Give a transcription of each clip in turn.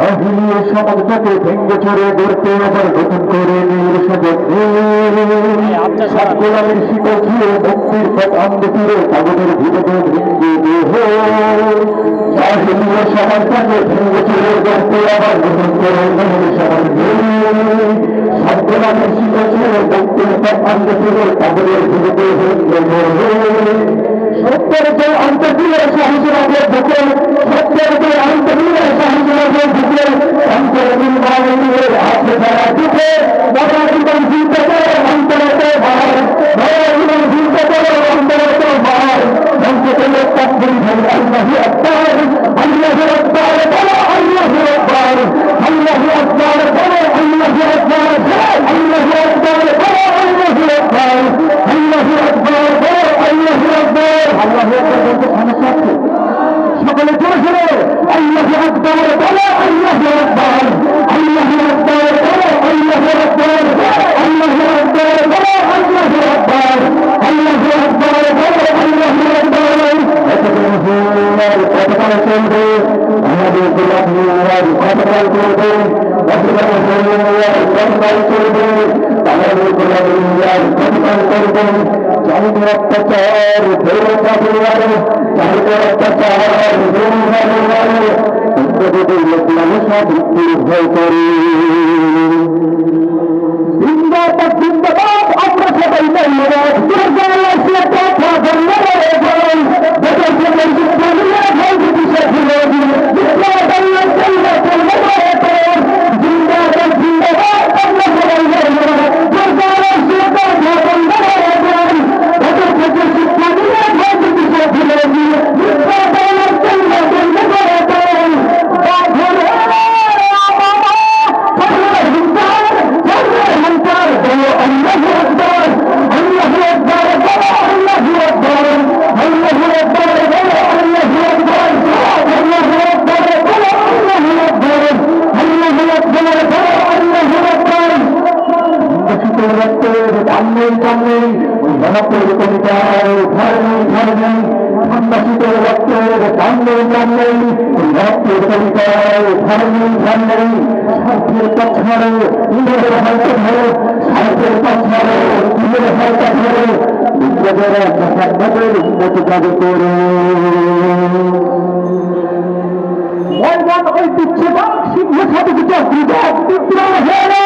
জাহিলিয়ে সমাজটাকে ভেঙ্গে চড়ে গড়তে আবার নতুন করে নীল সুযোগ সবগুলামের শিকল ছিঁড়ে মুক্তির পথ ফিরে কাগজের ভিতরে ভেঙ্গে দেহ। জাহিলিয়ে সমাজটাকে ভেঙ্গে চড়ে গড়তে আবার নতুন করে নীল সমাজ সবগুলামের শিকল ছিঁড়ে মুক্তির পথ ফিরে কাগজের ভিতরে ভেঙ্গে দেহ। সত্যের যে অন্তর্ক্রিয়া সাহসরাজের বুকে সকলে জোরে আল্লাহু আকবার কতকাল চলবে আমাদের গোলাম কতকাল করবে কতকাল কতকাল করবে আমাদের গোলাম কতকাল করবে চারিদিন অত্যাচার ধরে পরিবার চারিদিন অত্যাচার ধরে পরিবার মৃত্যুর ভয় করে ঠান্ডা রক্তের কান্দে কান্দে রক্তের কবিতায় ধর্মী ধর্মে স্বার্থের পক্ষারে নিজেদের হয়তো ধরো স্বার্থের পক্ষারে নিজেদের হয়তো ধরো নিজেদের সমাজের উন্নতি কাজে করে ঐতিহ্যবান সিংহ সাধুকিত বিজয় বিপ্লব হেরা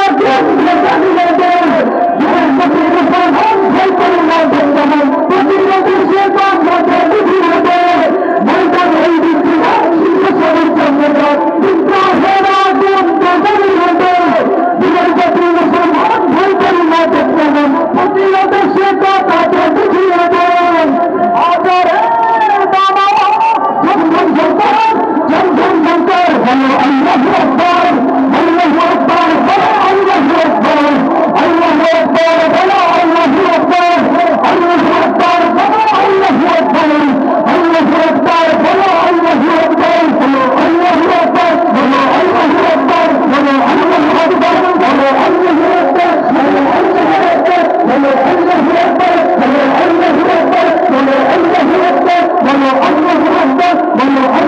Allah